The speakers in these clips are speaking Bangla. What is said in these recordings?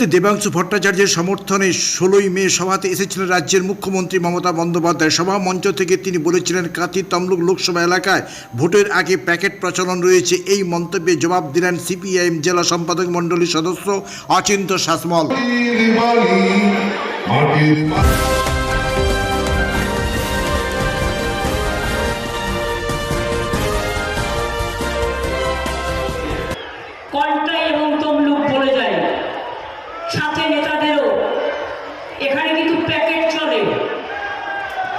হলদিয়াতে দেবাংশু ভট্টাচার্যের সমর্থনে ষোলোই মে সভাতে এসেছিলেন রাজ্যের মুখ্যমন্ত্রী মমতা বন্দ্যোপাধ্যায়। সভা মঞ্চ থেকে তিনি বলেছিলেন, কাঁথি তমলুক লোকসভা এলাকায় ভোটের আগে প্যাকেট প্রচলন রয়েছে। এই মন্তব্যে জবাব দিলেন সিপিআইএম জেলা সম্পাদক মণ্ডলীর সদস্য অচিন্ত শাসমল। কন্টাই এবং সাথে নেতাদেরও। এখানে কিন্তু প্যাকেট চলে।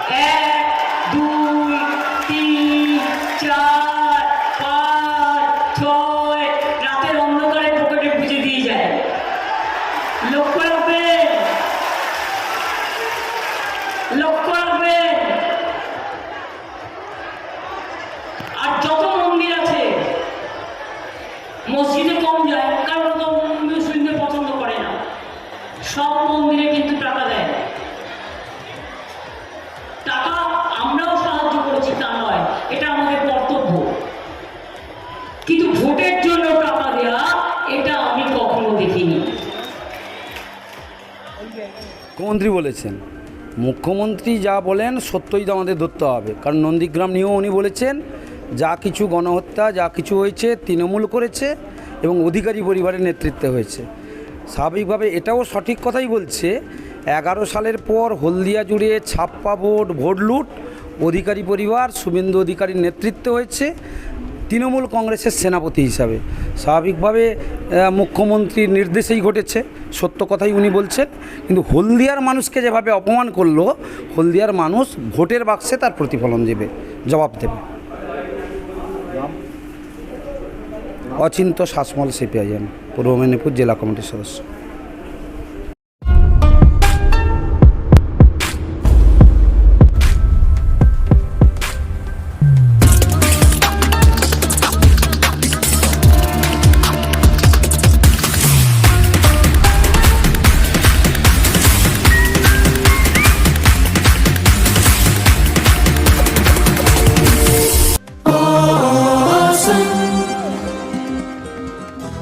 এক, দুই, তিন, চার, পাঁচ, ছয়। রাতের অন্ধকারে পকেটে বুঝে দিয়ে যায়। লক্ষ্য রাখবেন। লক্ষ্য রাখবেন। আর যত মন্দির আছে, মসজিদে কম যায় কারণ তো মুসলিমদের পছন্দ করে না সব মন্দিরে কিন্তু টাকা দেয়। টাকা আমরাও সাহায্য করেছি, তা নয়, এটা আমাদের কর্তব্য। কিন্তু ভোটের জন্য টাকা দেওয়া এটা আমি কখনো দেখিনি। মুখ্যমন্ত্রী বলেছেন, মুখ্যমন্ত্রী যা বলেন সত্যই তো আমাদের ধরতে হবে। কারণ নন্দীগ্রাম নিয়েও উনি বলেছেন, যা কিছু গণহত্যা, যা কিছু হয়েছে, তৃণমূল করেছে এবং অধিকারী পরিবারের নেতৃত্বে হয়েছে। স্বাভাবিকভাবে এটাও সঠিক কথাই বলছে। এগারো সালের পর হলদিয়া জুড়ে ছাপ্পা ভোট ভোট লুট, অধিকারী পরিবার, শুভেন্দু অধিকারীর নেতৃত্বে হয়েছে তৃণমূল কংগ্রেসের সেনাপতি হিসাবে। স্বাভাবিকভাবে মুখ্যমন্ত্রীর নির্দেশেই ঘটেছে, সত্য কথাই উনি বলছেন। কিন্তু হলদিয়ার মানুষকে যেভাবে অপমান করল, হলদিয়ার মানুষ ভোটের বাক্সে তার প্রতিফলন দেবে, জবাব দেবে। অচিন্ত শাসমল, সিপিআইএম। পূর্ব মেদিনীপুর জেলা কমিটির সদস্য।